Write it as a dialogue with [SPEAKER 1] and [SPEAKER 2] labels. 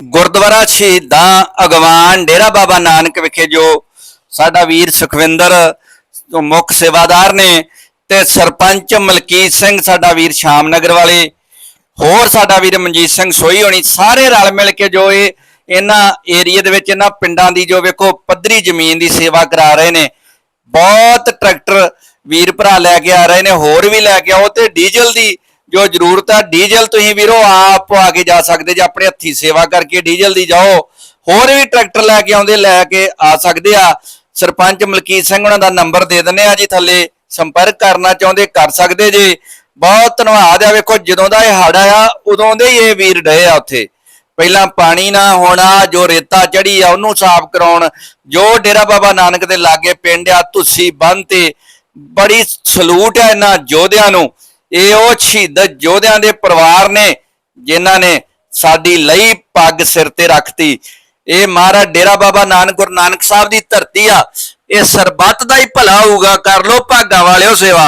[SPEAKER 1] ਗੁਰਦੁਆਰਾ ਸ਼ਹੀਦਾਂ ਅਗਵਾਨ ਡੇਰਾ ਬਾਬਾ ਨਾਨਕ ਵਿਖੇ ਜੋ ਸਾਡਾ ਵੀਰ ਸੁਖਵਿੰਦਰ ਮੁੱਖ ਸੇਵਾਦਾਰ ਨੇ ਤੇ ਸਰਪੰਚ ਮਲਕੀਤ ਸਿੰਘ ਸਾਡਾ ਵੀਰ ਸ਼ਾਮ ਨਗਰ ਵਾਲੇ, ਹੋਰ ਸਾਡਾ ਵੀਰ ਮਨਜੀਤ ਸਿੰਘ ਸੋਈ ਹੋਣੀ, ਸਾਰੇ ਰਲ ਮਿਲ ਕੇ ਜੋ ਇਹ ਇਹਨਾਂ ਏਰੀਆ ਦੇ ਵਿੱਚ, ਇਹਨਾਂ ਪਿੰਡਾਂ ਦੀ ਜੋ ਵੇਖੋ ਪੱਧਰੀ ਜ਼ਮੀਨ ਦੀ ਸੇਵਾ ਕਰਾ ਰਹੇ ਨੇ। ਬਹੁਤ ਟਰੈਕਟਰ ਵੀਰ ਭਰਾ ਲੈ ਕੇ ਆ ਰਹੇ ਨੇ, ਹੋਰ ਵੀ ਲੈ ਕੇ ਆਓ ਤੇ ਡੀਜ਼ਲ ਦੀ ਜੋ ਜ਼ਰੂਰਤ ਆ, ਡੀਜ਼ਲ ਤੁਸੀਂ ਵੀਰੋ ਆਪ ਆ ਕੇ ਜਾ ਸਕਦੇ ਜੇ, ਆਪਣੇ ਹੱਥੀ ਸੇਵਾ ਕਰਕੇ ਡੀਜ਼ਲ ਦੀ ਜਾਓ। ਹੋਰ ਵੀ ਟਰੈਕਟਰ ਲੈ ਕੇ ਆਉਂਦੇ, ਲੈ ਕੇ ਆ ਸਕਦੇ ਆ। ਸਰਪੰਚ ਮਲਕੀਤ ਸਿੰਘ ਉਹਨਾਂ ਦਾ ਨੰਬਰ ਦੇ ਦਿੰਨੇ ਆ ਜੀ, ਥੱਲੇ ਸੰਪਰਕ ਕਰਨਾ ਚਾਹੁੰਦੇ, ਕਰ ਸਕਦੇ ਜੇ। ਬਹੁਤ ਧੰਨਵਾਦ ਆ, ਵੇਖੋ ਜਦੋਂ ਦਾ ਇਹ ਹੜ ਆਇਆ ਉਦੋਂ ਦੇ ਇਹ ਵੀਰ ਡਏ ਆ ਉੱਥੇ। ਪਹਿਲਾਂ ਪਾਣੀ ਨਾ ਹੋਣਾ, ਜੋ ਰੇਤਾ ਚੜੀ ਆ, ਉਹਨੂੰ ਸਾਫ਼ ਕਰਾਉਣ। ਜੋ ਡੇਰਾ ਬਾਬਾ ਨਾਨਕ ਦੇ ਲਾਗੇ ਪਿੰਡ ਆ, ਤੁਸੀਂ ਬੰਨ ਤੇ ਬੜੀ ਸਲੂਟ ਆ ਇਹਨਾਂ ਯੋਧਿਆਂ ਨੂੰ। ਇਹ ਉਹ ਸ਼ਹੀਦ ਯੋਧਿਆਂ ਦੇ ਪਰਿਵਾਰ ਨੇ ਜਿਨ੍ਹਾਂ ਨੇ ਸਾਡੀ ਲਈ ਪੱਗ ਸਿਰ ਤੇ ਰੱਖਤੀ। ਇਹ ਮਹਾਰਾਜ ਡੇਰਾ ਬਾਬਾ ਨਾਨਕ, ਗੁਰੂ ਨਾਨਕ ਸਾਹਿਬ ਦੀ ਧਰਤੀ ਆ। ਇਹ ਸਰਬੱਤ ਦਾ ਹੀ ਭਲਾ ਹੋਊਗਾ। ਕਰ ਲੋ ਭਾਗਾ ਵਾਲਿਓ ਸੇਵਾ।